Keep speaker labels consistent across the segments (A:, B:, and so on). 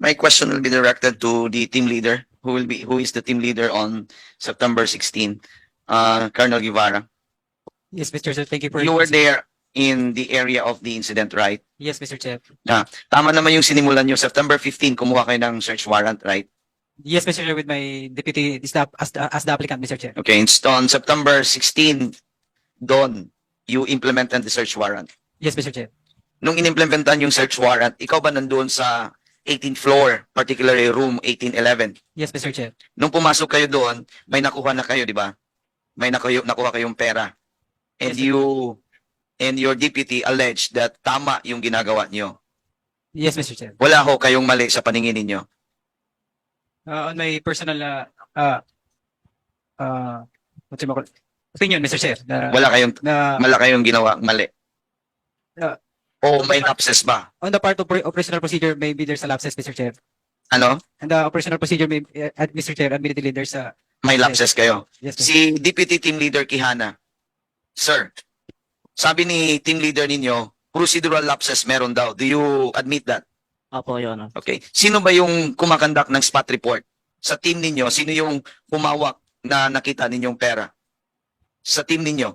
A: My question will be directed to the team leader, who will be, who is the team leader on September 16, uh, Colonel Guevara.
B: Yes, Mr. Chair. Thank you for
A: You were there in the area of the incident, right?
B: Yes, Mr. Chair.
A: Tama naman yung sinimulan nyo, September 15, kumuha kayo ng search warrant, right?
B: Yes, Mr. Chair, with my deputy staff as the, as the applicant, Mr. Chair.
A: Okay, and on September 16, doon, you implemented the search warrant.
B: Yes, Mr. Chair.
A: Nung inimplementan yung search warrant, ikaw ba nandoon sa 18th floor, particularly room 1811?
B: Yes, Mr. Chair.
A: Nung pumasok kayo doon, may nakuha na kayo, di ba? May nakuha, nakuha kayong pera. And
B: Yes, sir.
A: you and your deputy alleged that tama yung ginagawa niyo.
B: Yes, Mr. Chair.
A: Wala ho kayong mali sa paningin ninyo.
B: Uh, on my personal, uh, uh, uh, what's your opinion, Mr. Chair, na,
A: Wala kayong
B: na
A: wala kayong ginawa mali.
B: Yeah.
A: O may lapses ba?
B: on the part of opera- operational procedure, maybe there's a lapses, Mr. Chair.
A: Ano?
B: And the operational procedure, may, uh, at Mr. Chair, admittedly, there's a,
A: May lapses kayo.
B: yes.
A: Si Deputy Team Leader Kihana. Sir, sabi ni team leader ninyo, procedural lapses meron daw. Do you admit that?
C: Apo, Your Honor.
A: Okay. Sino ba yung kumakandak ng spot report? Sa team ninyo, sino yung humawak na nakita ninyong pera? Sa team ninyo?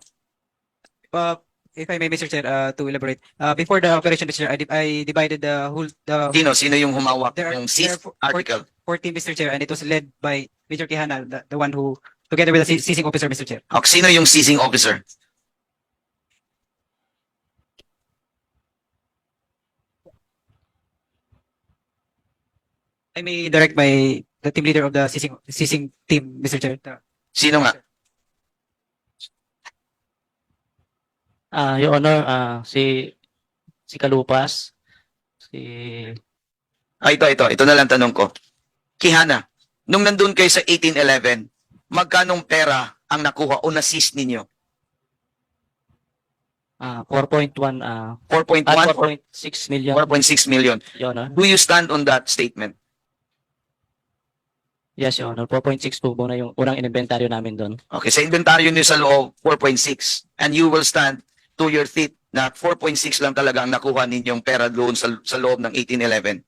B: Uh, if I may, Mr. Chair, uh, to elaborate, uh, before the operation, Mr. Chair, I, di- I divided the whole, the
A: Sino? Sino yung humawak
B: There are-
A: ng
B: there four-
A: article?
B: 14, Mr. Chair, and it was led by Major Kihana, the, the one who, together with the se- seizing officer, Mr. Chair.
A: Okay. Sino yung seizing officer?
B: I may direct my, the team leader of the seizing, seizing team, Mr. Chair. The-
A: Sino nga?
C: Ah, Your Honor, ah, si si Kalupas, si
A: Ah, ito, ito. Ito na lang tanong ko. Kihana, nung nandun kayo sa 1811, magkanong pera ang nakuha o na-seize ninyo?
C: ah 4.1 ah
A: 4.1
C: ah,
A: or
C: 4.6 million,
A: 4.6 million.
C: Your Honor.
A: Do you stand on that statement?
C: Yes, Your Honor. 4.6 po muna yung unang inventaryo namin doon.
A: Okay, sa inventaryo niyo sa loob, 4.6. And you will stand to your feet na 4.6 lang talaga ang nakuha ninyong pera doon sa, sa loob ng 1811.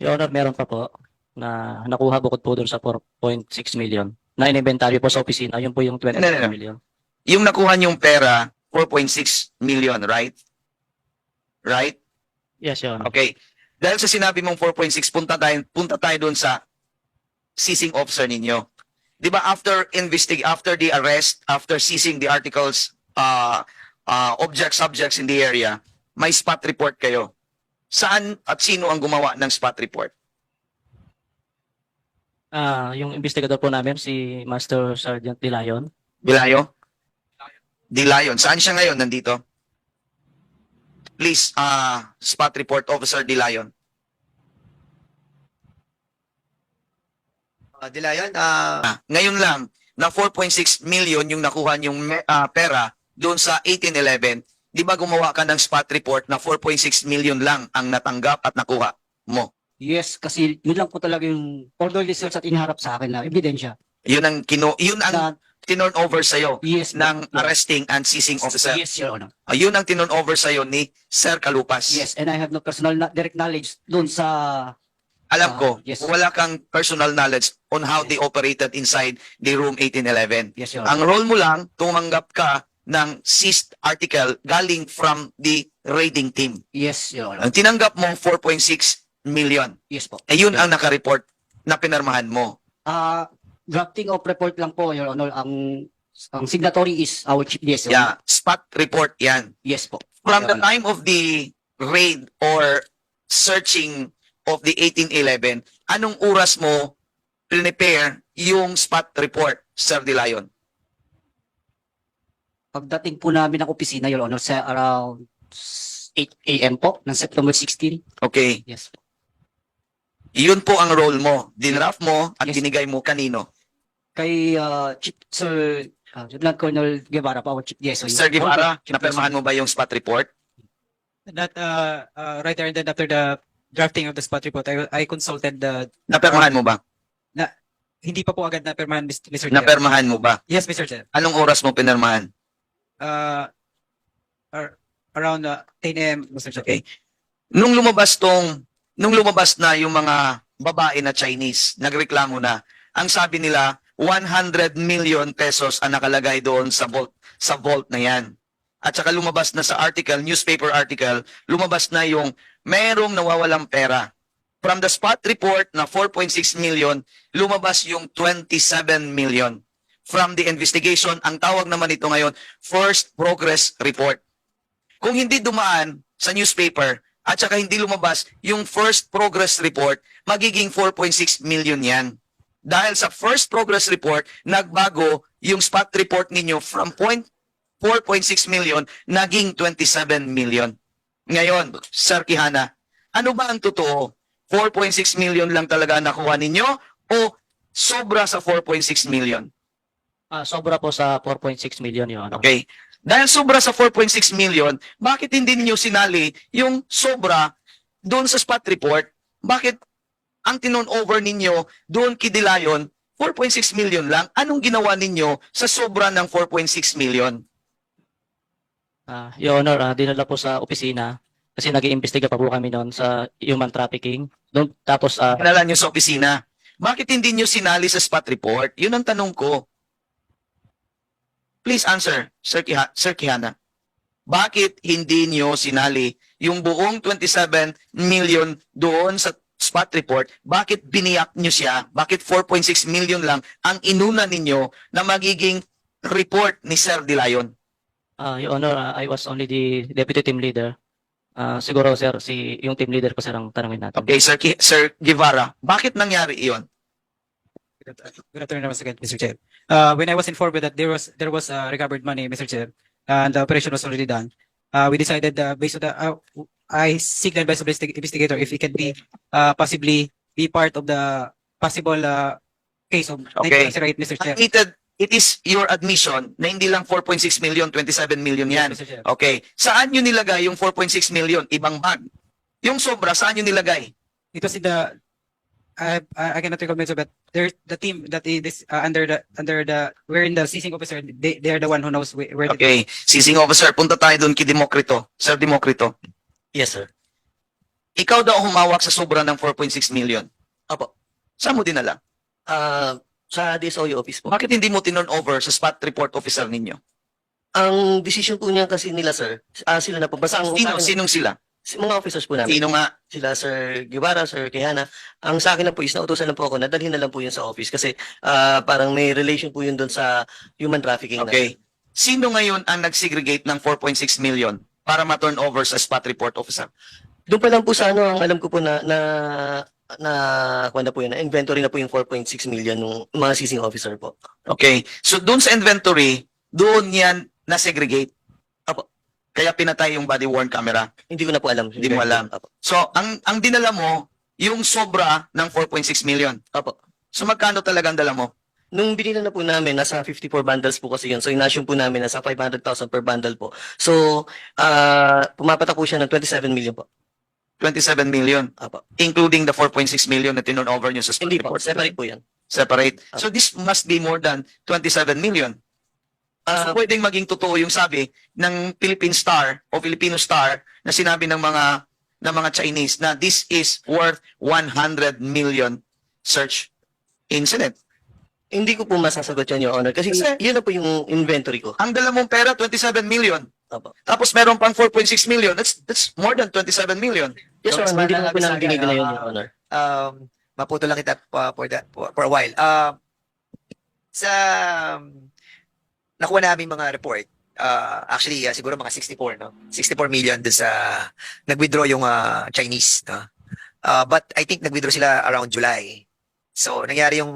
C: Your Honor, meron pa po na nakuha bukod po doon sa 4.6 million na inventaryo po sa opisina. Yun po yung 20
A: No, no, no.
C: million.
A: Yung nakuha niyong pera, 4.6 million, right? Right?
C: Yes, Your Honor.
A: Okay. Dahil sa sinabi mong 4.6, punta tayo, punta tayo doon sa seizing officer ninyo. 'Di ba after investig after the arrest, after seizing the articles, uh, uh, objects, subjects in the area, may spot report kayo. Saan at sino ang gumawa ng spot report?
C: Ah, yung investigador po namin si Master Sergeant Dilayon.
A: Bilayo? Dilayon. Saan siya ngayon? Nandito? Please, uh, spot report officer Dilayon.
D: Uh, Dilayan, ah,
A: Ah, ngayon lang, na 4.6 million yung nakuha yung pera doon sa 1811, di ba gumawa ka ng spot report na 4.6 million lang ang natanggap at nakuha mo?
E: Yes, kasi yun lang po talaga yung orderly search at inaharap sa akin na ebidensya.
A: Yun ang kino, yun ang tinorn over sa
E: yes,
A: ng
E: po.
A: arresting and seizing officer.
E: Yes, Your Honor.
A: Ah, yun ang tinorn over sa ni Sir Kalupas.
E: Yes, and I have no personal na- direct knowledge doon sa
A: Alam
E: Ah,
A: ko,
E: yes.
A: wala kang personal knowledge on how they operated inside the room 1811.
E: yes, Your Honor.
A: Ang role mo lang, tumanggap ka ng seized article galing from the raiding team.
E: Yes, Your Honor.
A: Ang tinanggap mo, 4.6 million.
E: Yes po.
A: Eh yun ang nakareport na pinarmahan mo.
E: Ah, drafting of report lang po, Your Honor. Ang ang signatory is our chief DSO.
A: Yeah, spot report yan.
E: Yes po.
A: From the
E: Honor.
A: time of the raid or searching of the 1811, anong oras mo prepare yung spot report, Sir De Leon?
E: Pagdating po namin ng opisina, Your Honor, sa around 8 a.m. po ng September 16.
A: Okay,
E: Yes
A: yun po ang role mo. Dinraft mo at
E: Yes.
A: binigay mo kanino.
E: Kay ah, Chief Sir uh, Lieutenant Colonel Guevara po, chief DSO.
A: Sir Guevara, napirmahan mo ba yung spot report?
B: That, uh, uh, right there and then after the drafting of the spot report, I, I consulted the,
A: Napirmahan mo ba?
B: hindi pa po agad na permahan, Mr. Chair.
A: Napirmahan mo ba?
B: Yes, Mr. Chair.
A: Anong oras mo pinirmahan?
B: Uh, ar- around uh, 10 a.m., Mr.
A: Okay. Nung lumabas tong nung lumabas na yung mga babae na Chinese, nagreklamo na, ang sabi nila, 100 million pesos ang nakalagay doon sa vault, sa vault na yan. At saka lumabas na sa article, newspaper article, lumabas na yung merong nawawalang pera. From the spot report na 4.6 million, lumabas yung 27 million. From the investigation, ang tawag naman ito ngayon, first progress report. Kung hindi dumaan sa newspaper at saka hindi lumabas yung first progress report, magiging 4.6 million yan. Dahil sa first progress report, nagbago yung spot report ninyo from point 4.6 million naging 27 million. Ngayon, Sir Kihana, ano ba ang totoo? 4.6 million lang talaga nakuha ninyo o sobra sa 4.6 million?
C: Ah, sobra po sa 4.6 million, Your Honor.
A: Okay. Dahil sobra sa 4.6 million, bakit hindi ninyo sinali yung sobra doon sa spot report? Bakit ang tinon over ninyo doon kidilayon 4.6 million lang? Anong ginawa ninyo sa sobra ng 4.6 million?
C: Ah, Your Honor, ah, dinala po sa opisina kasi nag-iimbestiga pa po kami noon sa human trafficking. Doon, tapos, ah,
A: Kinala nyo sa opisina. Bakit hindi nyo sinali sa spot report? Yun ang tanong ko. Please answer, Sir, Kiha- Sir Kihana. Bakit hindi nyo sinali yung buong 27 million doon sa spot report? Bakit biniyak nyo siya? Bakit 4.6 million lang ang inuna ninyo na magiging report ni Sir Dilayon?
C: ah, Your Honor, ah, I was only the deputy team leader. Ah, siguro, sir, si yung team leader ko, sir, ang tanongin natin.
A: Okay, Sir, Ki- Sir Guevara, bakit nangyari iyon?
B: Good afternoon once again, Mr. Chair. Uh, when I was informed that there was there was uh, recovered money, Mr. Chair, and the operation was already done, uh, we decided uh, based on the uh, I seek the advice of the investi- investigator if it can be uh, possibly be part of the possible uh, case of
A: Okay.
B: right, Mr. Chair.
A: Admitted, it is your admission na hindi lang 4.6 million, 27 million yan. Okay. Saan nyo nilagay yung 4.6 million? Ibang bag. Yung sobra, saan nyo nilagay?
B: It was in the I I, I cannot recall Mr. but there the team that is this uh, under the under the we're in the seizing officer they they are the one who knows where,
A: Okay. Sising officer, punta tayo doon kay Demokrito. Sir Demokrito,
E: Yes, sir.
A: ikaw daw humawak sa sobra ng 4.6 million.
E: Apo.
A: Saan mo dinala?
E: Ah, sa DSOE office po.
A: Bakit hindi mo tinurn over sa spot report officer ninyo?
E: Ang decision po niya kasi nila, sir, ah, sila na po. Basta ang
A: Sino? Sinong sila?
E: Si- mga officers po namin.
A: Sino nga?
E: Sila, Sir Guevara, Sir Quijana. Ang sa akin lang po is nautosan lang po ako, nadalhin na lang po yun sa office kasi ah, parang may relation po yun doon sa human trafficking. na-
A: Okay. Sino ngayon ang nag-segregate ng 4.6 million para ma-turn over sa spot report officer?
E: Doon pa lang po sa ano, ang alam ko po na na na kuha na po yun, na inventory na po yung 4.6 million ng mga seizing officer po.
A: Okay. So doon sa inventory, doon yan na-segregate. Kaya pinatay yung body worn camera.
E: Hindi ko na po alam.
A: Hindi mo alam.
E: Apo.
A: So, ang ang dinala mo, yung sobra ng 4.6 million.
E: Apo.
A: So, magkano talagang dala mo?
E: Nung binila na po namin, nasa 54 bundles po kasi yun. So, inasyon po namin, nasa 500,000 per bundle po. So, ah pumapatak po siya ng 27 million po.
A: 27 million,
E: Apo.
A: including the 4.6 million na tinurn over nyo sa
E: Hindi po,
A: report.
E: separate po yan.
A: Separate. So, this must be more than 27 million.
E: Ah,
A: So, pwedeng maging totoo yung sabi ng Philippine Star o Filipino Star na sinabi ng mga ng mga Chinese na this is worth 100 million search incident.
E: hindi ko po masasagot yan, Your Honor. Kasi yun na po yung inventory ko.
A: Ang dala mong pera 27 million.
E: Apo.
A: Tapos meron pang 4.6 million. That's that's more than 27 million.
E: Yes, Your Honor. Hindi ko po
D: Labisaga,
E: dinideny yun,
D: ah,
E: Your Honor.
D: um, maputo lang kita uh, for, that, for, for a while. Um, sa um, nakuha namin mga report, uh, actually uh, siguro mga 64, no? 64 million dun sa nag-withdraw yung uh, Chinese, no? Uh, but I think nag-withdraw sila around July. So nangyari yung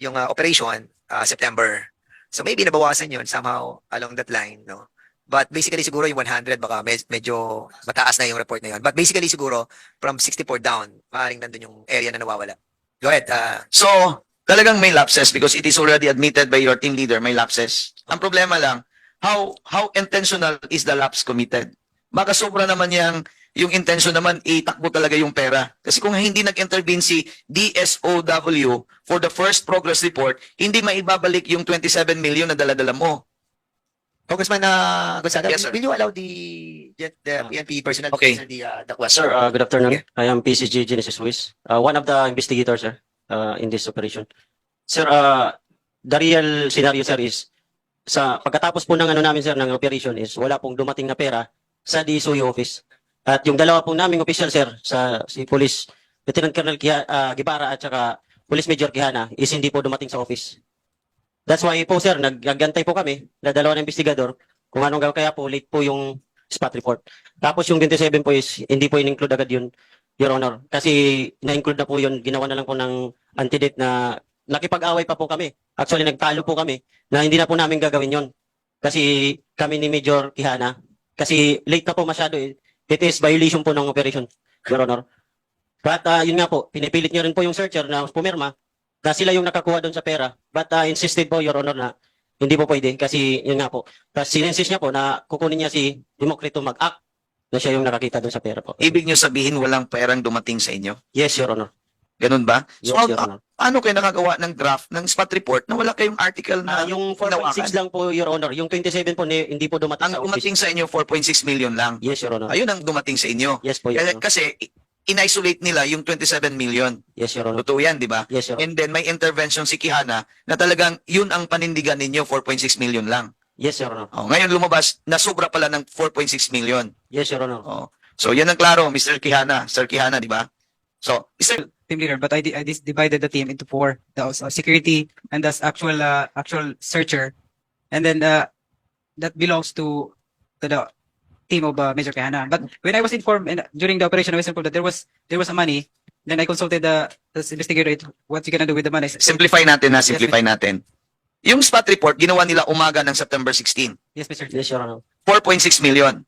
D: yung uh, operation uh, September. So maybe nabawasan yun somehow along that line, no? But basically siguro yung 100 baka med- medyo mataas na yung report na yun. But basically siguro from 64 down, maaaring nandun yung area na nawawala. Go ahead. Uh,
A: So, talagang may lapses because it is already admitted by your team leader, may lapses. Ang problema lang, how how intentional is the lapse committed? Baka sobra naman yung yung intention naman itakbo talaga yung pera. Kasi kung hindi nag-intervene si DSOW for the first progress report, hindi maibabalik yung 27 million na daladala mo.
D: Congressman uh, Gonzaga,
A: Yes, sir.
D: will you allow the, the, the PNP personnel to
A: Okay.
D: answer the, uh, the question?
F: Sir, uh, good afternoon.
D: Okay.
F: I am PCG Genesis Luis, uh, one of the investigators, sir, uh, in this operation. Sir, uh, the real scenario, sir, is sa pagkatapos po ng ano namin, sir, ng operation is wala pong dumating na pera sa DSOE office. At yung dalawa pong naming official, sir, sa si Police Lieutenant Colonel Kiha, uh, Gibara at saka Police Major Kihana is hindi po dumating sa office. That's why po, sir, naggantay po kami na dalawa ng investigador kung anong gawin kaya po late po yung spot report. Tapos yung 27 po is hindi po in-include agad yun, Your Honor. Kasi na-include na po yun, ginawa na lang po ng antidate na nakipag-away pa po kami. Actually, nagtalo po kami na hindi na po namin gagawin yun. Kasi kami ni Major Kihana, kasi late na po masyado eh. It is violation po ng operation, Your Honor. But uh, yun nga po, pinipilit nyo rin po yung searcher na pumirma na sila yung nakakuha doon sa pera. But uh, insisted po, Your Honor, na hindi po pwede kasi yun nga po. Tapos sinensis niya po na kukunin niya si Demokrito mag-act na siya yung nakakita doon sa pera po.
A: Ibig nyo sabihin walang perang dumating sa inyo?
F: Yes, Your Honor.
A: Ganun ba? So,
F: Yes, Your
A: a-
F: Honor.
A: paano kayo nakagawa ng draft ng spot report na wala kayong article na
F: Ah, yung
A: hinawakan?
F: 4.6 lang po, Your Honor. Yung 27 po, ni- hindi po dumating
A: Ang
F: sa office.
A: dumating sa inyo, 4.6 million lang.
F: Yes, Your Honor.
A: Ayun ang dumating sa inyo.
F: Yes po, Your
A: Kasi,
F: Honor.
A: kasi in-isolate nila yung 27 million.
F: Yes, Your Honor.
A: Totoo yan, di ba?
F: Yes, Your Honor.
A: And then may intervention si Kihana na talagang yun ang panindigan ninyo, 4.6 million lang.
F: Yes, Your Honor.
A: Oh, ngayon lumabas na sobra pala ng 4.6 million.
F: Yes, Your Honor.
A: Oh. So yan ang klaro, Mr. Kihana, Sir Kihana, di ba? So, Mr.
B: team leader, but I, di- I dis- divided the team into four. Was uh, security and that's actual uh, actual searcher, and then uh, that belongs to to the team of uh, Major Kahana. But when I was informed and during the operation, I was informed that there was there was a money. Then I consulted the, the investigator. What you gonna do with the money?
A: simplify natin na, simplify natin. Yung spot report, ginawa nila umaga ng September 16.
B: Yes, Mr. Chair.
F: Yes, Your Honor.
A: 4.6 million.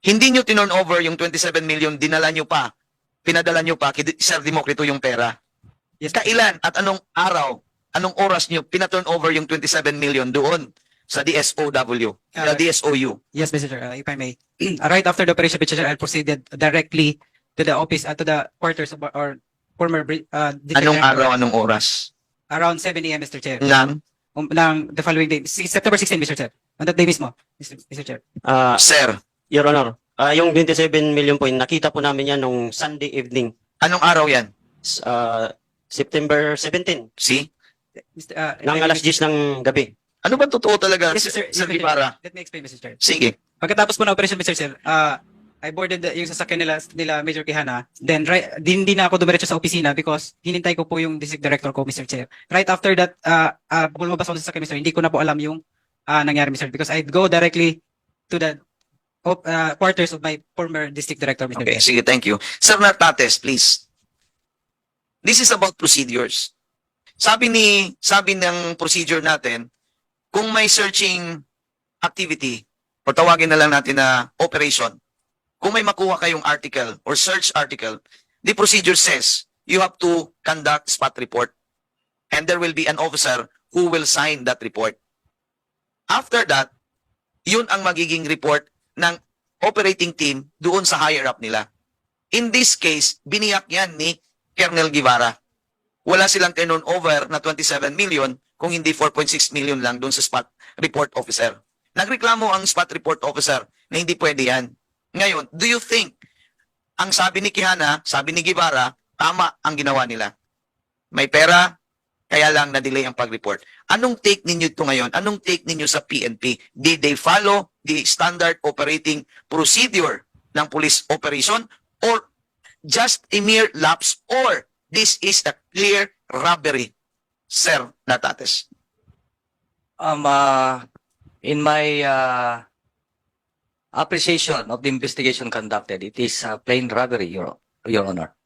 A: Hindi nyo tinurn over yung 27 million, dinala nyo pa, pinadala nyo pa, kay Sir Demokrito yung pera.
B: Yes,
A: Kailan at anong araw, anong oras nyo pinaturn over yung 27 million doon sa DSOW, sa
B: Uh,
A: DSOU?
B: Yes, Mr. Chair, uh, if I may. Uh, right after the operation, Mr. Chair, I proceeded directly to the office, uh, to the quarters of our former uh,
A: Anong araw, anong oras?
B: Around 7 a.m., Mr. Chair.
A: Ng,
B: Um, ng the following day, si- September 16, Mr. Chair. On that day mismo, Mr. Mr. Chair.
F: Ah,
A: Sir,
F: Your Honor. Ah, yung 27 million po, nakita po namin yan nung Sunday evening.
A: anong araw yan?
F: S- ah, September 17.
A: See?
B: Mr. Uh,
F: Nang alas 10 ng gabi.
A: Ano ba totoo talaga,
B: Yes,
A: Sir. Sir
B: Mr.
A: Guevara?
B: Let me explain, Mr. Chair.
A: Sige.
B: Pagkatapos po ng operation, Mr. Chair, uh, I boarded the, yung sasakyan nila, nila Major Kihana. Then, right, din, hindi na ako dumiretso sa opisina because hinintay ko po yung district director ko, Mr. Chair. Right after that, uh, uh, lumabas ako sa sasakyan, Mr. Hindi ko na po alam yung uh, nangyari, Mr. Because I'd go directly to the uh, quarters of my former district director, Mr.
A: Okay,
B: Chair.
A: sige, thank you. Sir Nartates, please. This is about procedures. Sabi ni sabi ng procedure natin, kung may searching activity, o tawagin na lang natin na operation, kung may makuha kayong article or search article, the procedure says you have to conduct spot report and there will be an officer who will sign that report. After that, yun ang magiging report ng operating team doon sa higher up nila. In this case, biniyak yan ni Colonel Guevara. Wala silang turn over na 27 million kung hindi 4.6 million lang doon sa spot report officer. Nagreklamo ang spot report officer na hindi pwede yan. Ngayon, do you think ang sabi ni Kihana, sabi ni Guevara, tama ang ginawa nila? May pera, kaya lang na-delay ang pag-report. Anong take ninyo ito ngayon? Anong take ninyo sa PNP? Did they follow the standard operating procedure ng police operation or just a mere lapse or this is a clear robbery? Sir Natates.
G: Um, uh, in my uh, appreciation of the investigation conducted, it is a plain robbery, Your, Your Honor.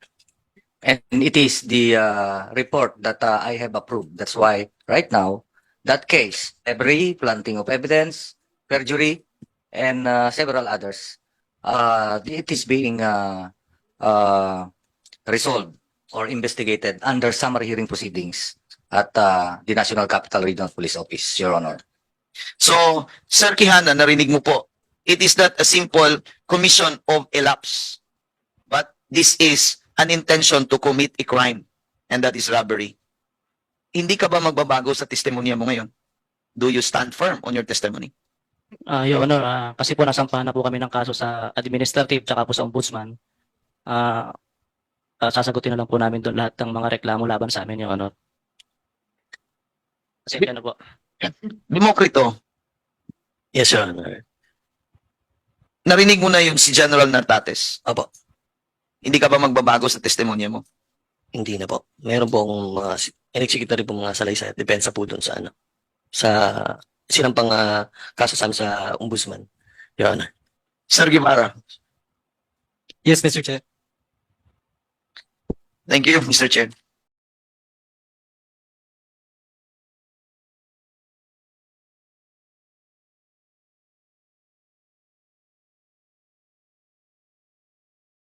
G: And it is the uh, report that uh, I have approved. That's why right now, that case, every planting of evidence, perjury, and uh, several others, uh, it is being uh, uh, resolved or investigated under summary hearing proceedings at uh, the National Capital Regional Police Office, Your Honor.
A: So, Sir Kihana, narinig mo po, it is not a simple commission of a lapse, but this is an intention to commit a crime, and that is robbery. Hindi ka ba magbabago sa testimonya mo ngayon? Do you stand firm on your testimony?
C: Ah, Your Honor, ah, kasi po nasampahan na po kami ng kaso sa administrative tsaka po sa ombudsman. Ah, ah, sasagutin na lang po namin doon lahat ng mga reklamo laban sa amin, Your Honor. Kasi ano po.
A: Demokrito,
E: Yes, Your Honor.
A: Narinig mo na yung si General Nartates.
E: Opo.
A: Hindi ka ba magbabago sa testimonya mo?
E: Hindi na po. Meron po akong mga in-executary po mga salaysay at depensa po doon sa ano. Sa sinampang uh, kaso sa amin sa ombudsman. Your Honor.
A: Sir Guevara.
B: Yes, Mr. Chair.
A: Thank you, Mr. Chair.